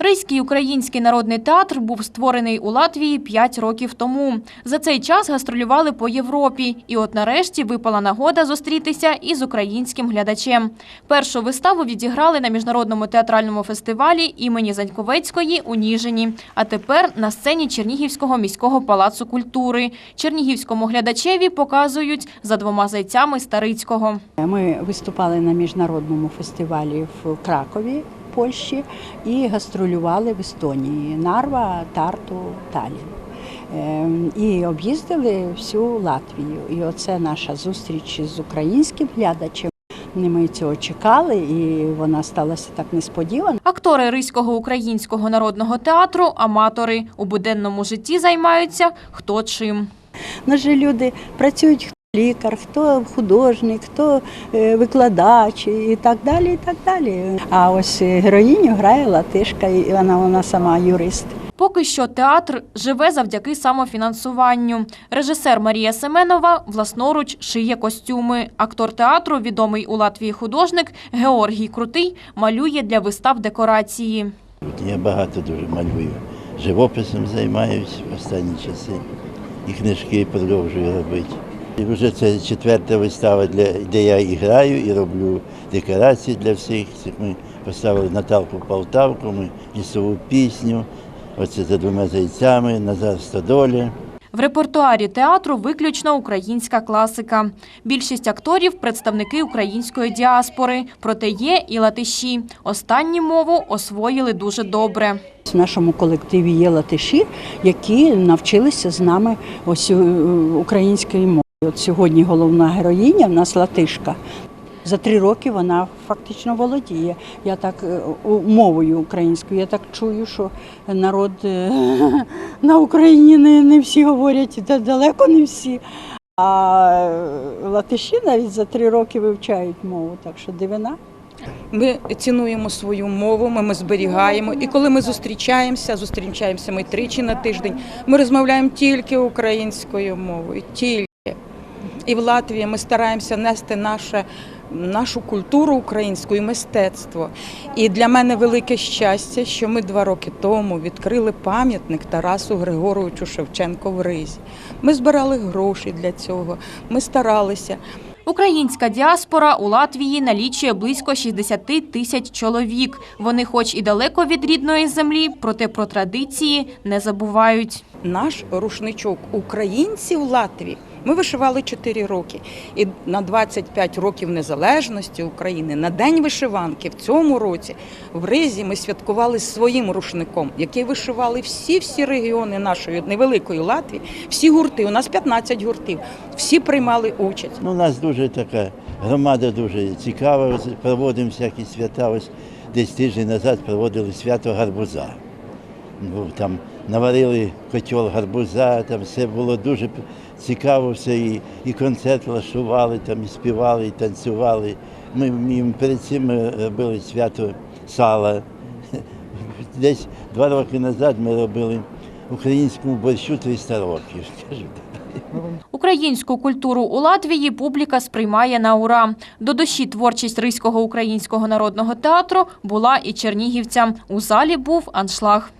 Ризький український народний театр був створений у Латвії 5 років тому. За цей час гастролювали по Європі, і от нарешті випала нагода зустрітися із українським глядачем. Першу виставу відіграли на міжнародному театральному фестивалі імені Заньковецької у Ніжині. А тепер на сцені Чернігівського міського палацу культури. Чернігівському глядачеві показують за двома зайцями Старицького. Ми виступали на міжнародному фестивалі в Кракові, Польщі, і гастролювали в Естонії Нарва, Тарту, Талін. Ем, І об'їздили всю Латвію. І оце наша зустріч з українським глядачем. Ми цього чекали, і вона сталася так несподівано. Актори Ризького українського народного театру аматори у буденному житті займаються хто чим. Нас же люди працюють лікар, хто художник, хто е, викладач і так далі. і так далі. А ось е, героїню грає латишка, і вона, вона сама юрист. Поки що театр живе завдяки самофінансуванню. Режисер Марія Семенова власноруч шиє костюми. Актор театру, відомий у Латвії художник Георгій Крутий, малює для вистав декорації. Я багато дуже малюю. Живописом займаюся в останні часи. І книжки продовжую робити. І вже це четверта вистава, для, де я і граю, і роблю декорації для всіх. Ми поставили Наталку Полтавку, ми лісову пісню. Оце за двома зайцями, Назар Стодоля. В репертуарі театру виключно українська класика. Більшість акторів – представники української діаспори, проте є і латиші. Останні мову освоїли дуже добре. В нашому колективі є латиші, які навчилися з нами ось е, української мови. От сьогодні головна героїня в нас латишка. За три роки вона фактично володіє. Я так е, мовою українською. Я так чую, що народ е, на Україні не, не всі говорять, далеко не всі. А латиші навіть за три роки вивчають мову, так що дивина. Ми цінуємо свою мову, ми, ми зберігаємо. І коли ми зустрічаємося, зустрічаємося ми тричі на тиждень. Ми розмовляємо тільки українською мовою, тільки. І в Латвії ми стараємося нести наше, нашу культуру українську і мистецтво. І для мене велике щастя, що ми два роки тому відкрили пам'ятник Тарасу Григоровичу Шевченко в Ризі. Ми збирали гроші для цього, ми старалися. Українська діаспора у Латвії налічує близько 60 тисяч чоловік. Вони хоч і далеко від рідної землі, проте про традиції не забувають. Наш рушничок українці в Латвії. Ми вишивали 4 роки. І на 25 років незалежності України, на День вишиванки в цьому році в Ризі ми святкували своїм рушником, який вишивали всі-всі регіони нашої невеликої Латвії, всі гурти. У нас 15 гуртів. Всі приймали участь. Ну, у нас дуже така громада дуже цікава. Проводимо всякі свята. Ось десь тиждень назад проводили свято гарбуза. Ну, там наварили котел гарбуза, там все було дуже цікаво, все, і, і концерт влаштували, там, і співали, і танцювали. Ми, ми перед цим ми робили свято сала. Десь два роки назад ми робили українському борщу 300 років. Скажу. Українську культуру у Латвії публіка сприймає на ура. До душі творчість Ризького українського народного театру була і чернігівцям. У залі був аншлаг.